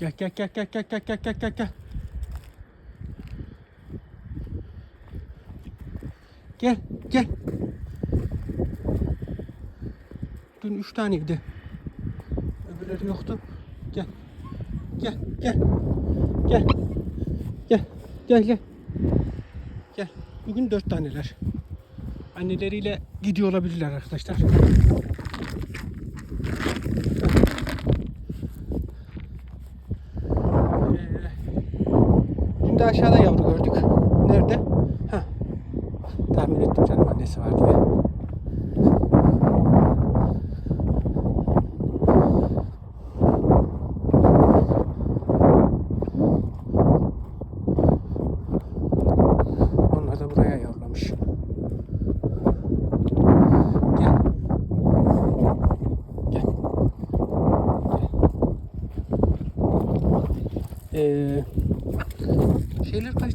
Gel gel gel gel gel gel gel gel gel gel. Gel gel. Dün üç taneydi. Öbürleri yoktu. Gel. Gel gel. Gel. Gel. Gel gel. Gel. Bugün dört taneler. Anneleriyle gidiyor olabilirler arkadaşlar. each other.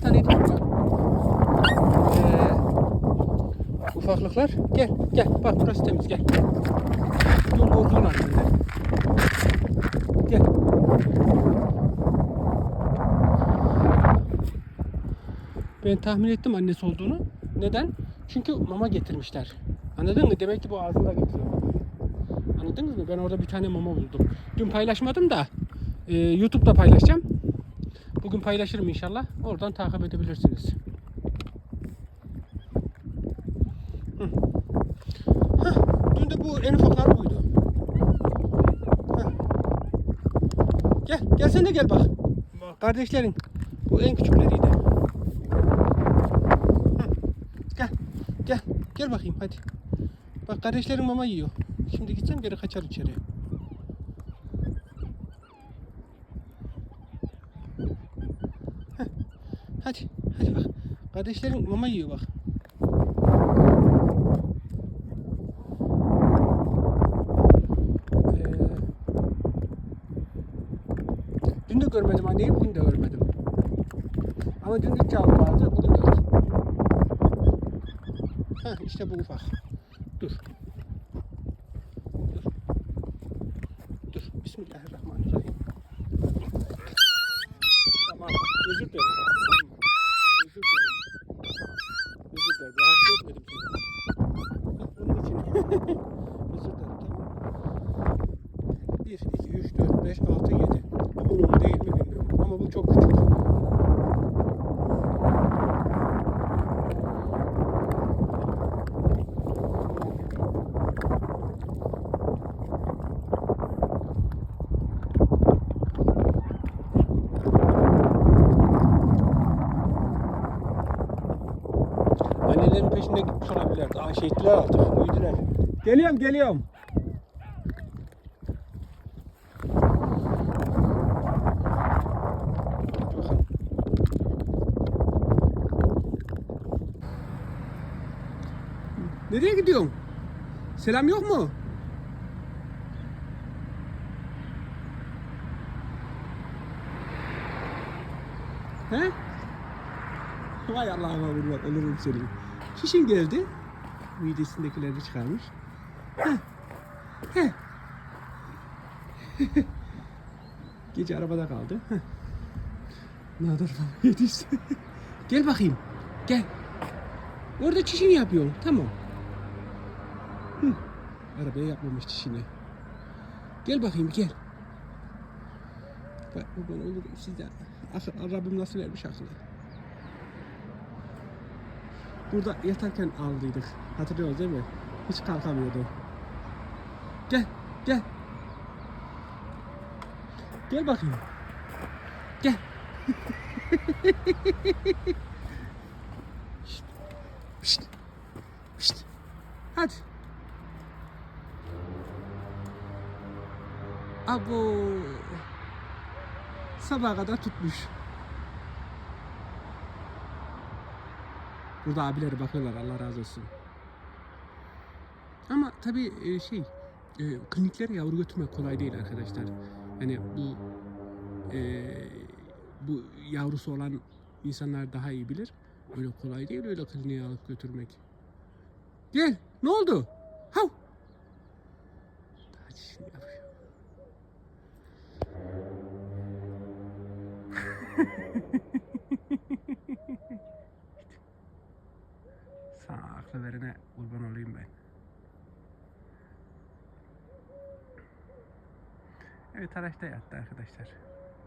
Şeyler kaç taneydi? Ee, ufaklıklar. Gel, gel. Bak burası temiz. Gel. Yol borcuğun altında. Gel. Ben tahmin ettim annesi olduğunu. Neden? Çünkü mama getirmişler. Anladın mı? Demek ki bu ağzında getiriyor. Anladınız mı? Ben orada bir tane mama buldum. Dün paylaşmadım da e, YouTube'da paylaşacağım. Bugün paylaşırım inşallah. Oradan takip edebilirsiniz. Hı. Hah, dün de bu en ufaklar buydu. Hah. Gel, gel sen de gel bak. Kardeşlerin. Bu en küçükleriydi. Hı. Gel, gel, gel bakayım hadi. Bak kardeşlerin mama yiyor. Şimdi gitsem geri kaçar içeriye. Heh, Hadi, hadi bak. Kardeşlerin mama yiyor bak. Ee, dün de görmedim anneyi, bugün de görmedim. Ama dün üç yavru vardı, bugün dört. Heh, işte bu ufak. Dur. Dur. Dur. Bismillahirrahmanirrahim. Özür dilerim. Tamam. 1, 2, 3, 4, 5, 6, 7. Bu bunun mu değil mi bilmiyorum. Ama bu çok küçük. Annelerin peşinde gitmiş olabilirler. Daha şey ettiler artık. Uyudular. Geliyorum geliyorum. Nereye gidiyorsun? Selam yok mu? He? Vay Allah'ıma vurmak olurum senin. Şişin geldi. Midesindekileri çıkarmış. Heh. Heh. Gece arabada kaldı. Heh. Nadir baba yetişti. Gel bakayım. Gel. Orada çişini yapıyorsun. Tamam. Hı. Arabaya yapmamış çişini. Gel bakayım gel. Bak buradan olur sizde. Akıl, Rabbim nasıl vermiş akıllı. Burada yatarken aldıydık. Hatırlıyoruz değil mi? Hiç kalkamıyordu. Gel, gel. Gel bakayım. Gel. Şşt. Şşt. Şşt. Hadi. Abo. Sabaha kadar tutmuş. Burada abileri bakıyorlar Allah razı olsun. Ama tabii e, şey e, kliniklere yavru götürmek kolay değil arkadaşlar. Hani bu e, bu yavrusu olan insanlar daha iyi bilir. Öyle kolay değil öyle kliniğe alıp götürmek. Gel. Ne oldu? Hav. Daha çişini yapıyor. Evet araçta yattı arkadaşlar.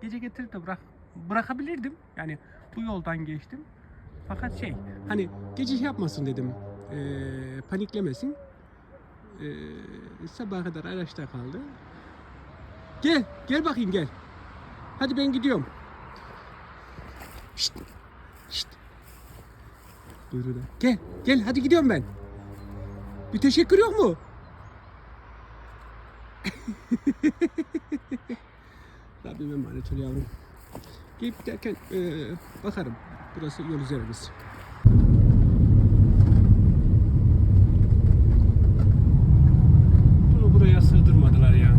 Gece getirip de bırak bırakabilirdim. Yani bu yoldan geçtim. Fakat şey hani gece şey yapmasın dedim. Eee paniklemesin. Eee sabaha kadar araçta kaldı. Gel, gel bakayım gel. Hadi ben gidiyorum. Şşt, şşt. Buyurun. Gel, gel hadi gidiyorum ben. Bir teşekkür yok mu? Rabbim emanet ol yavrum. Gelip derken eee, bakarım. Burası yol üzerimiz. Bunu buraya sığdırmadılar ya.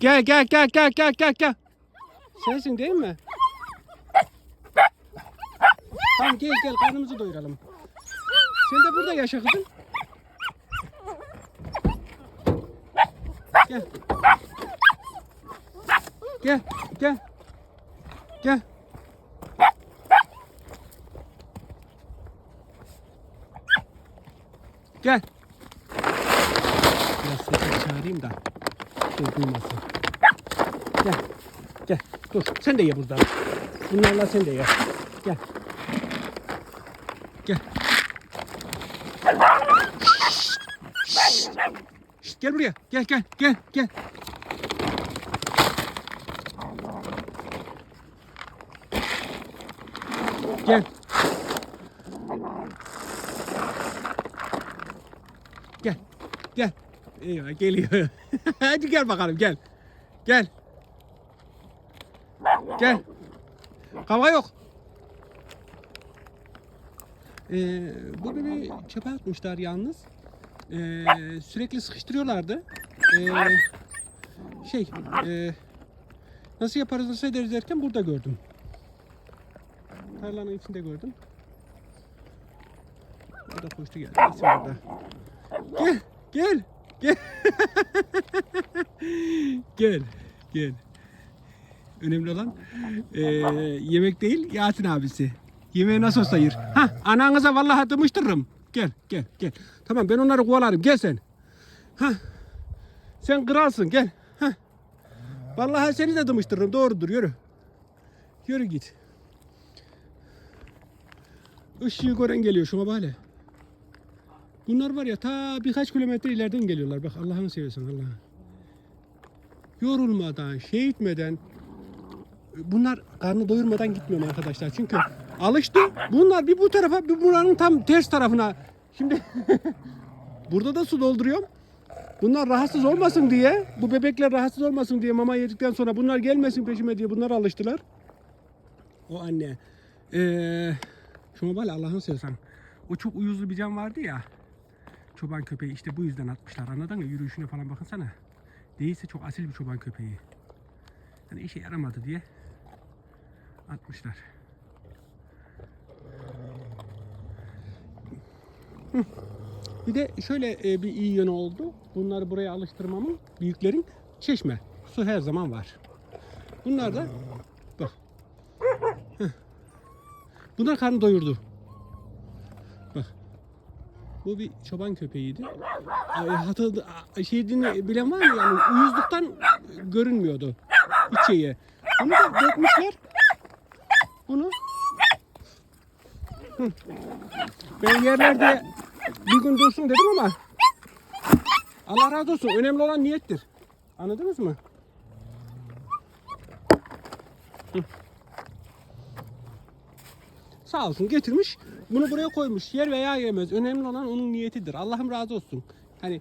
Gel gel gel gel gel gel gel. Sensin değil mi? Tamam gel gel karnımızı doyuralım. Sen de burada yaşa kızım. Gel. Gel gel. Gel. Gel. Biraz sesini çağırayım da. Dur duymasın. Gel. Gel. Dur. Sen de ye burada. Bunlarla sen de ye. Gel. Gel. Şşt, gel buraya. Gel gel gel gel. Gel. Gel. Gel. Eyvah geliyor. Hadi gel bakalım gel. Gel. Gel. Kavga yok. Ee, burada bir çöpe atmışlar yalnız. Ee, sürekli sıkıştırıyorlardı. Ee, şey, e, nasıl yaparız nasıl ederiz derken burada gördüm. Tarlanın içinde gördüm. O da koştu geldi. Neyse burada. Gel, gel, gel. gel, gel. Önemli olan e, yemek değil, Yasin abisi. Yemeği nasıl olsa. Ha, ananıza vallahi dımıştırırım. Gel, gel, gel. Tamam ben onları kovalarım. Gel sen. Ha. Sen kralsın gel. Ha. Vallahi seni de dımıştırırım. Doğrudur yürü. Yürü git. Işığı gören geliyor şuna bak hele. Bunlar var ya ta birkaç kilometre ileriden geliyorlar. Bak Allah'ını seversen Allah'ını. Yorulmadan, şey etmeden, bunlar karnı doyurmadan gitmiyor arkadaşlar. Çünkü alıştı. Bunlar bir bu tarafa bir buranın tam ters tarafına. Şimdi burada da su dolduruyorum. Bunlar rahatsız olmasın diye, bu bebekler rahatsız olmasın diye mama yedikten sonra bunlar gelmesin peşime diye bunlar alıştılar. O anne. Ee, şuna bak Allah'ını seversen. O çok uyuzlu bir can vardı ya. Çoban köpeği işte bu yüzden atmışlar anladın mı? Yürüyüşüne falan bakınsana. Değilse çok asil bir çoban köpeği. Yani işe yaramadı diye atmışlar. Bir de şöyle e, bir iyi yönü oldu. Bunları buraya alıştırmamın büyüklerin çeşme. Su her zaman var. Bunlar da bak. Heh. Bunlar karnı doyurdu. Bu bir çoban köpeğiydi. Hatırladı, şeyini bilen var mı yani uyuzluktan görünmüyordu içeriye. Bunu da dökmüşler. Bunu. Ben yerlerde bir gün dursun dedim ama Allah razı olsun. Önemli olan niyettir. Anladınız mı? Hı. Sağ olsun getirmiş. Bunu buraya koymuş. Yer veya yemez. Önemli olan onun niyetidir. Allah'ım razı olsun. Hani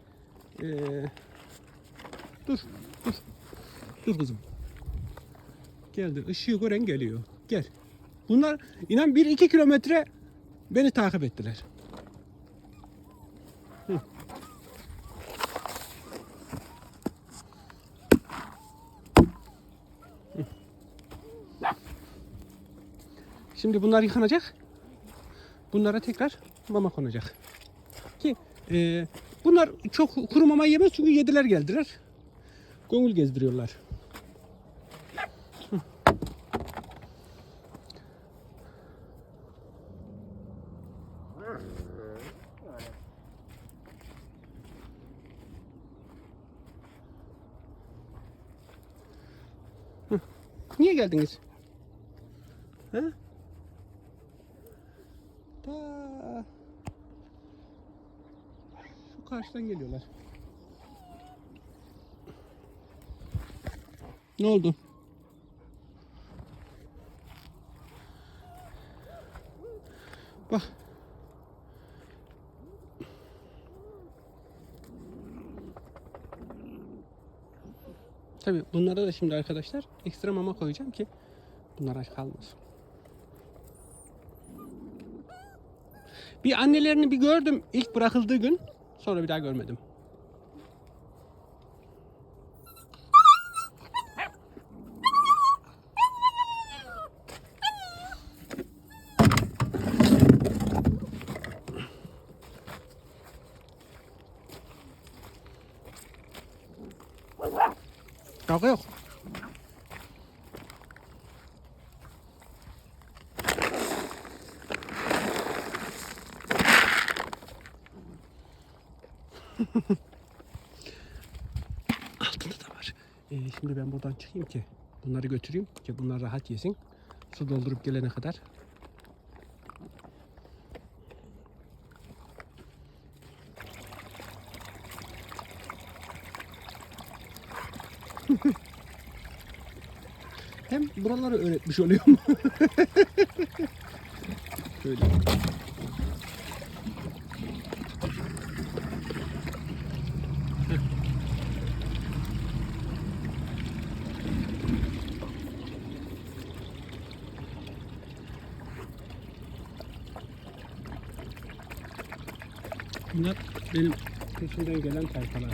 eee, dur, dur. Dur kızım. Geldi. Işığı gören geliyor. Gel. Bunlar inan 1-2 kilometre beni takip ettiler. Şimdi bunlar yıkanacak. Bunlara tekrar mama konacak. Ki e, bunlar çok kuru mama yemez çünkü yediler geldiler. Gönül gezdiriyorlar. Niye geldiniz? Ha? Ta şu karşıdan geliyorlar. Ne oldu? Bak. Tabii bunlara da şimdi arkadaşlar ekstra mama koyacağım ki bunlar aç kalmasın. Bir annelerini bir gördüm ilk bırakıldığı gün. Sonra bir daha görmedim. Kavga yok. Altında da var. Ee, şimdi ben buradan çıkayım ki bunları götüreyim ki bunlar rahat yesin. Su doldurup gelene kadar. Hem buraları öğretmiş oluyorum. Şöyle. Bunlar benim peşimden gelen tayfalar.